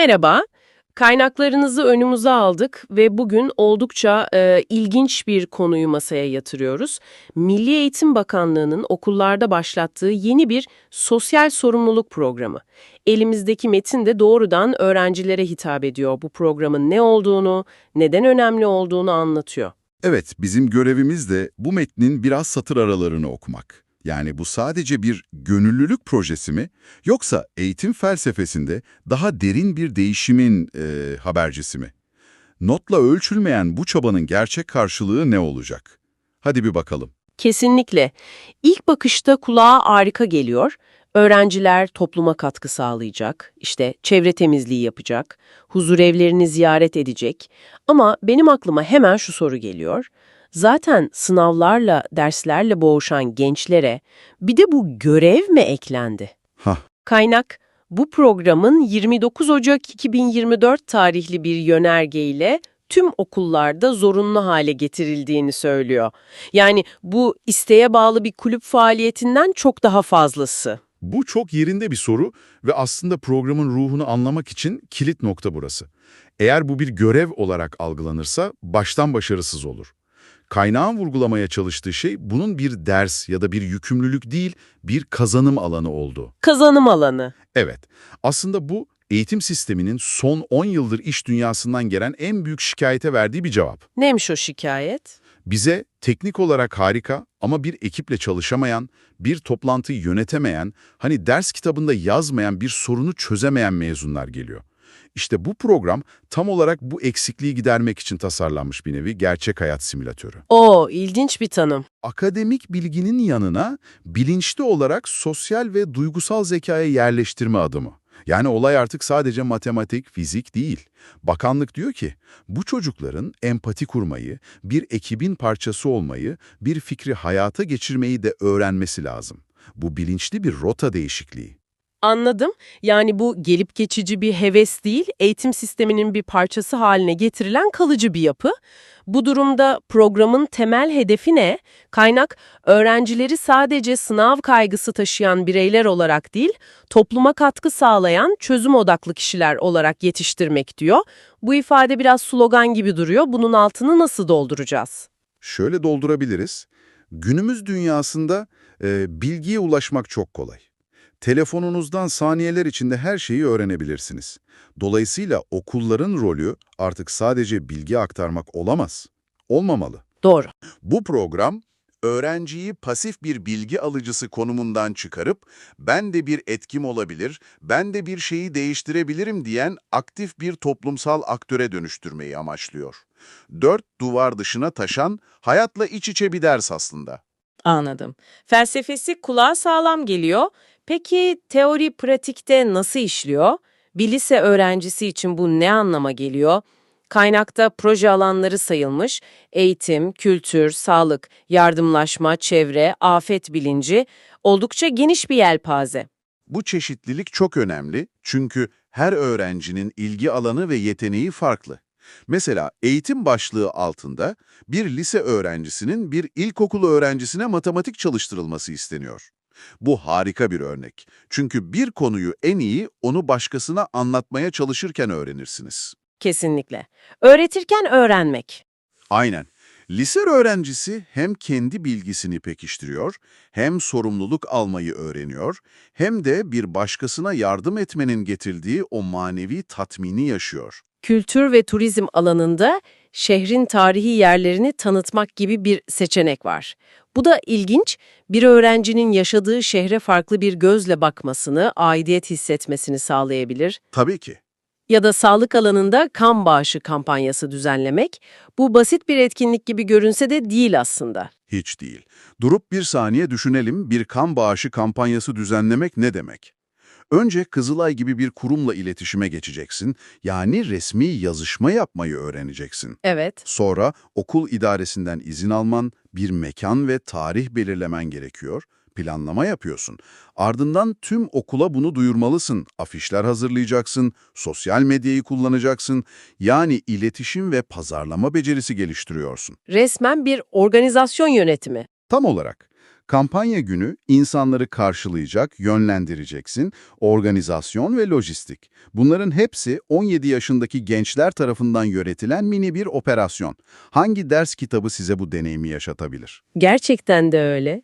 Merhaba, kaynaklarınızı önümüze aldık ve bugün oldukça e, ilginç bir konuyu masaya yatırıyoruz. Milli Eğitim Bakanlığı'nın okullarda başlattığı yeni bir sosyal sorumluluk programı. Elimizdeki metin de doğrudan öğrencilere hitap ediyor. Bu programın ne olduğunu, neden önemli olduğunu anlatıyor. Evet, bizim görevimiz de bu metnin biraz satır aralarını okumak. Yani bu sadece bir gönüllülük projesi mi, yoksa eğitim felsefesinde daha derin bir değişimin e, habercisi mi? Notla ölçülmeyen bu çabanın gerçek karşılığı ne olacak? Hadi bir bakalım. Kesinlikle. İlk bakışta kulağa harika geliyor. Öğrenciler topluma katkı sağlayacak, işte çevre temizliği yapacak, huzur evlerini ziyaret edecek. Ama benim aklıma hemen şu soru geliyor. Zaten sınavlarla, derslerle boğuşan gençlere bir de bu görev mi eklendi? Hah, Kaynak, bu programın 29 Ocak 2024 tarihli bir yönergeyle tüm okullarda zorunlu hale getirildiğini söylüyor. Yani bu isteğe bağlı bir kulüp faaliyetinden çok daha fazlası. bu çok yerinde bir soru ve aslında programın ruhunu anlamak için kilit nokta burası. Eğer bu bir görev olarak algılanırsa baştan başarısız olur. Kaynağın vurgulamaya çalıştığı şey bunun bir ders ya da bir yükümlülük değil, bir kazanım alanı olduğu. Kazanım alanı. Evet, aslında bu eğitim sisteminin son 10 yıldır iş dünyasından gelen en büyük şikayete verdiği bir cevap. Neymiş o şikayet? Bize teknik olarak harika ama bir ekiple çalışamayan, bir toplantıyı yönetemeyen, hani ders kitabında yazmayan bir sorunu çözemeyen mezunlar geliyor. İşte bu program tam olarak bu eksikliği gidermek için tasarlanmış bir nevi gerçek hayat simülatörü. O ilginç bir tanım. Akademik bilginin yanına bilinçli olarak sosyal ve duygusal zekaya yerleştirme adımı. Yani olay artık sadece matematik, fizik değil. Bakanlık diyor ki, bu çocukların empati kurmayı, bir ekibin parçası olmayı, bir fikri hayata geçirmeyi de öğrenmesi lazım. Bu bilinçli bir rota değişikliği. Anladım. Yani bu gelip geçici bir heves değil, eğitim sisteminin bir parçası haline getirilen kalıcı bir yapı. Bu durumda programın temel hedefi ne? Kaynak, öğrencileri sadece sınav kaygısı taşıyan bireyler olarak değil, topluma katkı sağlayan çözüm odaklı kişiler olarak yetiştirmek diyor. Bu ifade biraz slogan gibi duruyor. Bunun altını nasıl dolduracağız? Şöyle doldurabiliriz. Günümüz dünyasında e, bilgiye ulaşmak çok kolay. Telefonunuzdan saniyeler içinde her şeyi öğrenebilirsiniz. Dolayısıyla okulların rolü artık sadece bilgi aktarmak olamaz. Olmamalı. Doğru. Bu program, öğrenciyi pasif bir bilgi alıcısı konumundan çıkarıp ben de bir etkim olabilir, ben de bir şeyi değiştirebilirim diyen aktif bir toplumsal aktöre dönüştürmeyi amaçlıyor. Dört duvar dışına taşan, hayatla iç içe bir ders aslında. Anladım. Felsefesi kulağa sağlam geliyor. Peki teori pratikte nasıl işliyor? Bir lise öğrencisi için bu ne anlama geliyor? Kaynakta proje alanları sayılmış. Eğitim, kültür, sağlık, yardımlaşma, çevre, afet bilinci oldukça geniş bir yelpaze. Bu çeşitlilik çok önemli çünkü her öğrencinin ilgi alanı ve yeteneği farklı. Mesela eğitim başlığı altında bir lise öğrencisinin bir ilkokul öğrencisine matematik çalıştırılması isteniyor. Bu harika bir örnek. Çünkü bir konuyu en iyi onu başkasına anlatmaya çalışırken öğrenirsiniz. Kesinlikle. Öğretirken öğrenmek. Aynen. Lise öğrencisi hem kendi bilgisini pekiştiriyor, hem sorumluluk almayı öğreniyor, hem de bir başkasına yardım etmenin getirdiği o manevi tatmini yaşıyor. Kültür ve turizm alanında şehrin tarihi yerlerini tanıtmak gibi bir seçenek var. Bu da ilginç, bir öğrencinin yaşadığı şehre farklı bir gözle bakmasını, aidiyet hissetmesini sağlayabilir. Tabii ki. Ya da sağlık alanında kan bağışı kampanyası düzenlemek, bu basit bir etkinlik gibi görünse de değil aslında. Hiç değil. Durup bir saniye düşünelim bir kan bağışı kampanyası düzenlemek ne demek? Önce Kızılay gibi bir kurumla iletişime geçeceksin, yani resmi yazışma yapmayı öğreneceksin. Evet. Sonra okul idaresinden izin alman, bir mekan ve tarih belirlemen gerekiyor. Planlama yapıyorsun. Ardından tüm okula bunu duyurmalısın. Afişler hazırlayacaksın, sosyal medyayı kullanacaksın. Yani iletişim ve pazarlama becerisi geliştiriyorsun. Resmen bir organizasyon yönetimi. Tam olarak. Kampanya günü insanları karşılayacak, yönlendireceksin, organizasyon ve lojistik. Bunların hepsi 17 yaşındaki gençler tarafından yönetilen mini bir operasyon. Hangi ders kitabı size bu deneyimi yaşatabilir? Gerçekten de öyle.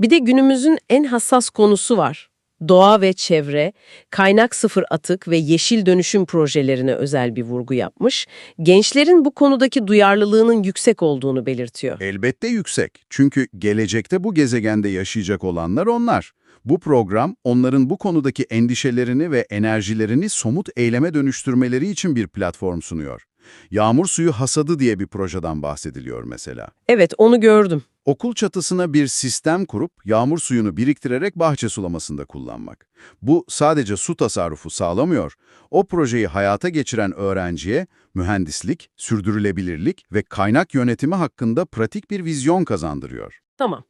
Bir de günümüzün en hassas konusu var. Doğa ve çevre, kaynak sıfır atık ve yeşil dönüşüm projelerine özel bir vurgu yapmış. Gençlerin bu konudaki duyarlılığının yüksek olduğunu belirtiyor. Elbette yüksek. Çünkü gelecekte bu gezegende yaşayacak olanlar onlar. Bu program onların bu konudaki endişelerini ve enerjilerini somut eyleme dönüştürmeleri için bir platform sunuyor. Yağmur suyu hasadı diye bir projeden bahsediliyor mesela. Evet, onu gördüm. Okul çatısına bir sistem kurup yağmur suyunu biriktirerek bahçe sulamasında kullanmak. Bu sadece su tasarrufu sağlamıyor. O projeyi hayata geçiren öğrenciye mühendislik, sürdürülebilirlik ve kaynak yönetimi hakkında pratik bir vizyon kazandırıyor. Tamam.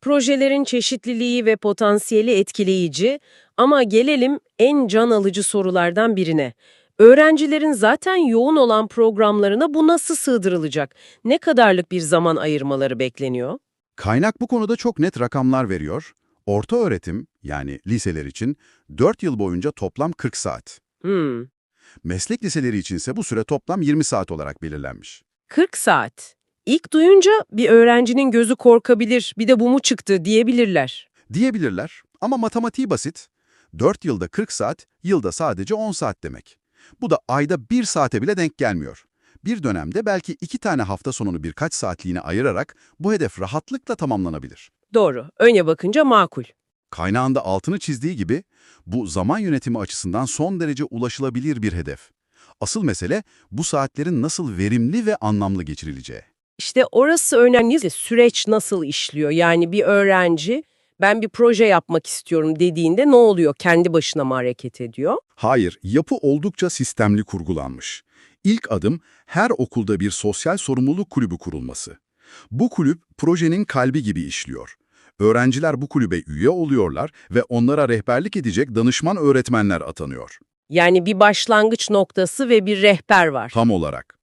Projelerin çeşitliliği ve potansiyeli etkileyici ama gelelim en can alıcı sorulardan birine. Öğrencilerin zaten yoğun olan programlarına bu nasıl sığdırılacak? Ne kadarlık bir zaman ayırmaları bekleniyor? Kaynak bu konuda çok net rakamlar veriyor. Orta öğretim, yani liseler için 4 yıl boyunca toplam 40 saat. Hmm, Meslek liseleri içinse bu süre toplam 20 saat olarak belirlenmiş. 40 saat. İlk duyunca bir öğrencinin gözü korkabilir, bir de bu mu çıktı diyebilirler. Diyebilirler ama matematiği basit. 4 yılda 40 saat, yılda sadece 10 saat demek. Bu da ayda 1 saate bile denk gelmiyor. Bir dönemde belki 2 tane hafta sonunu birkaç saatliğine ayırarak bu hedef rahatlıkla tamamlanabilir. Doğru, öne bakınca makul. Kaynağında altını çizdiği gibi bu zaman yönetimi açısından son derece ulaşılabilir bir hedef. Asıl mesele bu saatlerin nasıl verimli ve anlamlı geçirileceği. İşte orası önemli. Süreç nasıl işliyor? Yani bir öğrenci ben bir proje yapmak istiyorum dediğinde ne oluyor? Kendi başına mı hareket ediyor? Hayır, yapı oldukça sistemli kurgulanmış. İlk adım her okulda bir sosyal sorumluluk kulübü kurulması. Bu kulüp projenin kalbi gibi işliyor. Öğrenciler bu kulübe üye oluyorlar ve onlara rehberlik edecek danışman öğretmenler atanıyor. Yani bir başlangıç noktası ve bir rehber var. Tam olarak.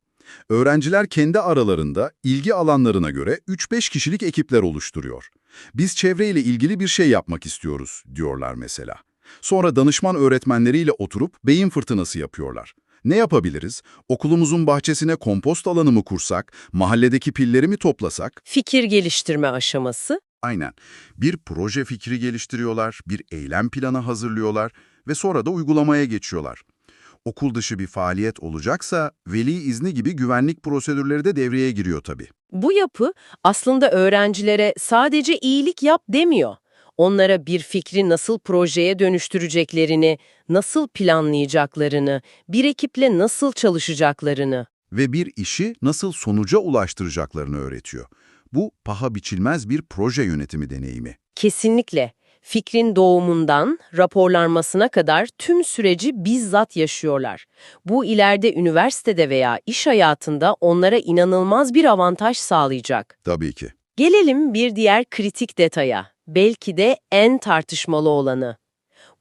Öğrenciler kendi aralarında ilgi alanlarına göre 3-5 kişilik ekipler oluşturuyor. Biz çevreyle ilgili bir şey yapmak istiyoruz diyorlar mesela. Sonra danışman öğretmenleriyle oturup beyin fırtınası yapıyorlar. Ne yapabiliriz? Okulumuzun bahçesine kompost alanı mı kursak, mahalledeki pilleri mi toplasak? Fikir geliştirme aşaması. Aynen. Bir proje fikri geliştiriyorlar, bir eylem planı hazırlıyorlar ve sonra da uygulamaya geçiyorlar. Okul dışı bir faaliyet olacaksa veli izni gibi güvenlik prosedürleri de devreye giriyor tabii. Bu yapı aslında öğrencilere sadece iyilik yap demiyor. Onlara bir fikri nasıl projeye dönüştüreceklerini, nasıl planlayacaklarını, bir ekiple nasıl çalışacaklarını. Ve bir işi nasıl sonuca ulaştıracaklarını öğretiyor. Bu paha biçilmez bir proje yönetimi deneyimi. Kesinlikle. Fikrin doğumundan raporlanmasına kadar tüm süreci bizzat yaşıyorlar. Bu ileride üniversitede veya iş hayatında onlara inanılmaz bir avantaj sağlayacak. Tabii ki. Gelelim bir diğer kritik detaya. Belki de en tartışmalı olanı.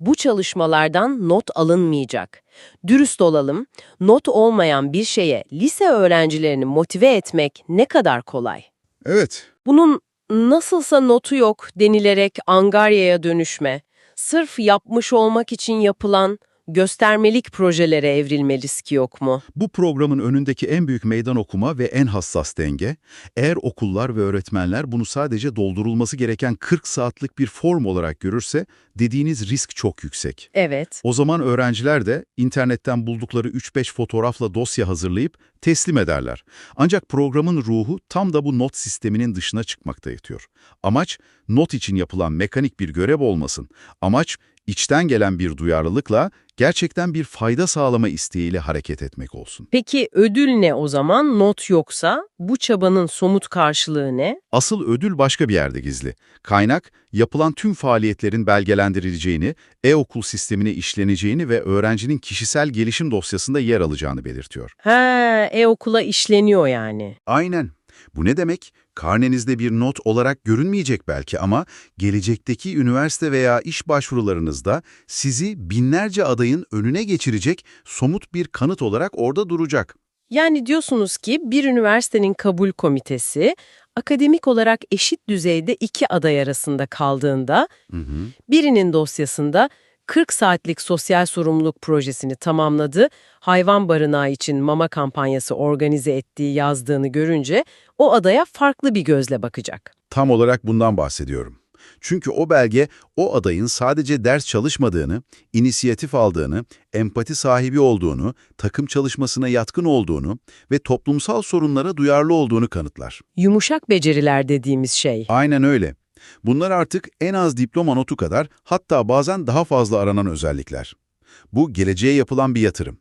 Bu çalışmalardan not alınmayacak. Dürüst olalım, not olmayan bir şeye lise öğrencilerini motive etmek ne kadar kolay. Evet, Bunun nasılsa notu yok denilerek angaryaya dönüşme, sırf yapmış olmak için yapılan göstermelik projelere evrilme riski yok mu? Bu programın önündeki en büyük meydan okuma ve en hassas denge, eğer okullar ve öğretmenler bunu sadece doldurulması gereken 40 saatlik bir form olarak görürse, dediğiniz risk çok yüksek. Evet. O zaman öğrenciler de internetten buldukları 3-5 fotoğrafla dosya hazırlayıp teslim ederler. Ancak programın ruhu tam da bu not sisteminin dışına çıkmakta yatıyor. Amaç, not için yapılan mekanik bir görev olmasın. Amaç, içten gelen bir duyarlılıkla, gerçekten bir fayda sağlama isteğiyle hareket etmek olsun. Peki ödül ne o zaman? Not yoksa bu çabanın somut karşılığı ne? Asıl ödül başka bir yerde gizli. Kaynak, yapılan tüm faaliyetlerin belgelendirileceğini, e-okul sistemine işleneceğini ve öğrencinin kişisel gelişim dosyasında yer alacağını belirtiyor. He, e-okula işleniyor yani. Aynen. Bu ne demek? Karnenizde bir not olarak görünmeyecek belki ama gelecekteki üniversite veya iş başvurularınızda sizi binlerce adayın önüne geçirecek somut bir kanıt olarak orada duracak. Yani diyorsunuz ki bir üniversitenin kabul komitesi akademik olarak eşit düzeyde iki aday arasında kaldığında birinin dosyasında 40 saatlik sosyal sorumluluk projesini tamamladı, hayvan barınağı için mama kampanyası organize ettiği yazdığını görünce o adaya farklı bir gözle bakacak. Tam olarak bundan bahsediyorum. Çünkü o belge o adayın sadece ders çalışmadığını, inisiyatif aldığını, empati sahibi olduğunu, takım çalışmasına yatkın olduğunu ve toplumsal sorunlara duyarlı olduğunu kanıtlar. Yumuşak beceriler dediğimiz şey. Aynen öyle. Bunlar artık en az diploma notu kadar hatta bazen daha fazla aranan özellikler. Bu geleceğe yapılan bir yatırım.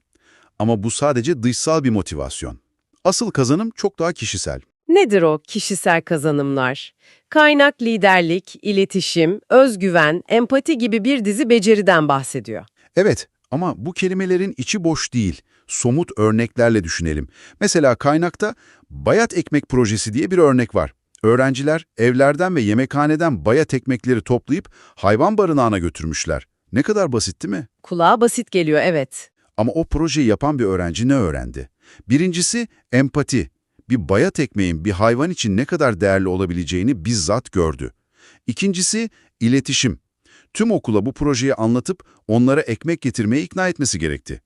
Ama bu sadece dışsal bir motivasyon. Asıl kazanım çok daha kişisel. Nedir o kişisel kazanımlar? Kaynak liderlik, iletişim, özgüven, empati gibi bir dizi beceriden bahsediyor. Evet ama bu kelimelerin içi boş değil. Somut örneklerle düşünelim. Mesela kaynakta bayat ekmek projesi diye bir örnek var. Öğrenciler evlerden ve yemekhaneden bayat ekmekleri toplayıp hayvan barınağına götürmüşler. Ne kadar basit değil mi? Kulağa basit geliyor evet. Ama o projeyi yapan bir öğrenci ne öğrendi? Birincisi empati. Bir bayat ekmeğin bir hayvan için ne kadar değerli olabileceğini bizzat gördü. İkincisi iletişim. Tüm okula bu projeyi anlatıp onlara ekmek getirmeye ikna etmesi gerekti.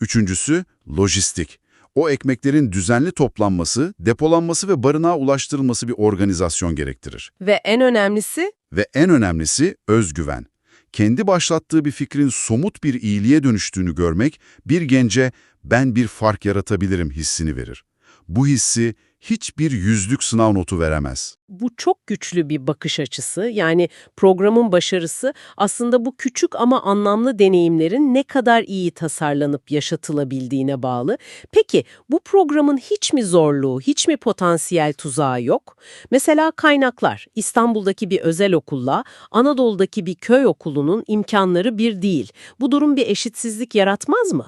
Üçüncüsü lojistik. O ekmeklerin düzenli toplanması, depolanması ve barınağa ulaştırılması bir organizasyon gerektirir. Ve en önemlisi Ve en önemlisi özgüven. Kendi başlattığı bir fikrin somut bir iyiliğe dönüştüğünü görmek bir gence ben bir fark yaratabilirim hissini verir. Bu hissi hiçbir yüzlük sınav notu veremez. bu çok güçlü bir bakış açısı. Yani programın başarısı aslında bu küçük ama anlamlı deneyimlerin ne kadar iyi tasarlanıp yaşatılabildiğine bağlı. Peki bu programın hiç mi zorluğu, hiç mi potansiyel tuzağı yok? Mesela kaynaklar İstanbul'daki bir özel okulla Anadolu'daki bir köy okulunun imkanları bir değil. Bu durum bir eşitsizlik yaratmaz mı?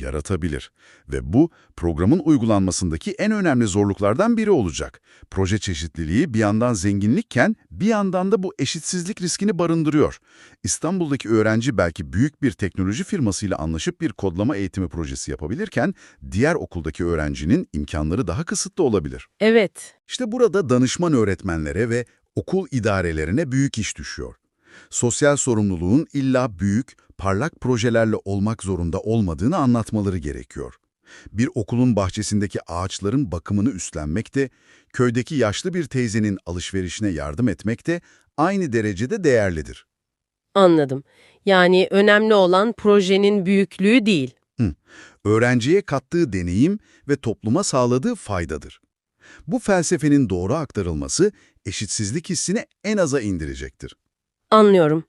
Yaratabilir. Ve bu programın uygulanmasındaki en önemli zorluklardan biri olacak. Proje çeşitliliği bir yandan zenginlikken bir yandan da bu eşitsizlik riskini barındırıyor. İstanbul'daki öğrenci belki büyük bir teknoloji firmasıyla anlaşıp bir kodlama eğitimi projesi yapabilirken diğer okuldaki öğrencinin imkanları daha kısıtlı olabilir. Evet. İşte burada danışman öğretmenlere ve okul idarelerine büyük iş düşüyor. Sosyal sorumluluğun illa büyük, parlak projelerle olmak zorunda olmadığını anlatmaları gerekiyor. Bir okulun bahçesindeki ağaçların bakımını üstlenmek de, köydeki yaşlı bir teyzenin alışverişine yardım etmek de aynı derecede değerlidir. Anladım. Yani önemli olan projenin büyüklüğü değil. Öğrenciye kattığı deneyim ve topluma sağladığı faydadır. Bu felsefenin doğru aktarılması eşitsizlik hissini en aza indirecektir. Anlıyorum.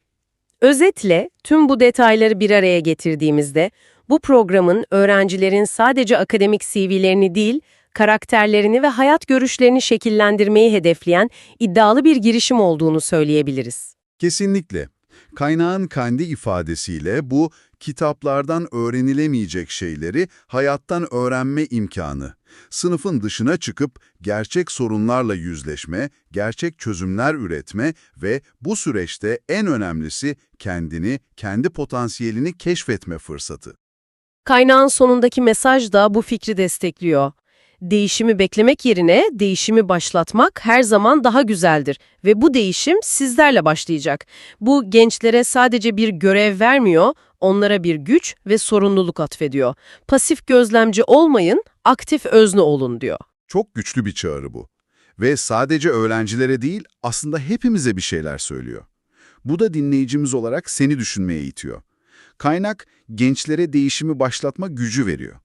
Özetle tüm bu detayları bir araya getirdiğimizde bu programın öğrencilerin sadece akademik CV'lerini değil, karakterlerini ve hayat görüşlerini şekillendirmeyi hedefleyen iddialı bir girişim olduğunu söyleyebiliriz. Kesinlikle. Kaynağın kendi ifadesiyle bu kitaplardan öğrenilemeyecek şeyleri hayattan öğrenme imkanı. Sınıfın dışına çıkıp gerçek sorunlarla yüzleşme, gerçek çözümler üretme ve bu süreçte en önemlisi kendini, kendi potansiyelini keşfetme fırsatı. Kaynağın sonundaki mesaj da bu fikri destekliyor. Değişimi beklemek yerine değişimi başlatmak her zaman daha güzeldir ve bu değişim sizlerle başlayacak. Bu gençlere sadece bir görev vermiyor, onlara bir güç ve sorumluluk atfediyor. Pasif gözlemci olmayın, aktif özne olun diyor. Çok güçlü bir çağrı bu. Ve sadece öğrencilere değil, aslında hepimize bir şeyler söylüyor. Bu da dinleyicimiz olarak seni düşünmeye itiyor. Kaynak, gençlere değişimi başlatma gücü veriyor.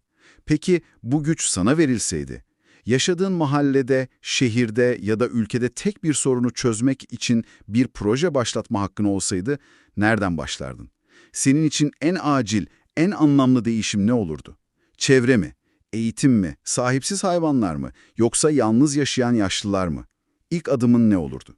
Peki bu güç sana verilseydi, yaşadığın mahallede, şehirde ya da ülkede tek bir sorunu çözmek için bir proje başlatma hakkın olsaydı, nereden başlardın? Senin için en acil, en anlamlı değişim ne olurdu? Çevre mi? Eğitim mi? Sahipsiz hayvanlar mı? Yoksa yalnız yaşayan yaşlılar mı? İlk adımın ne olurdu?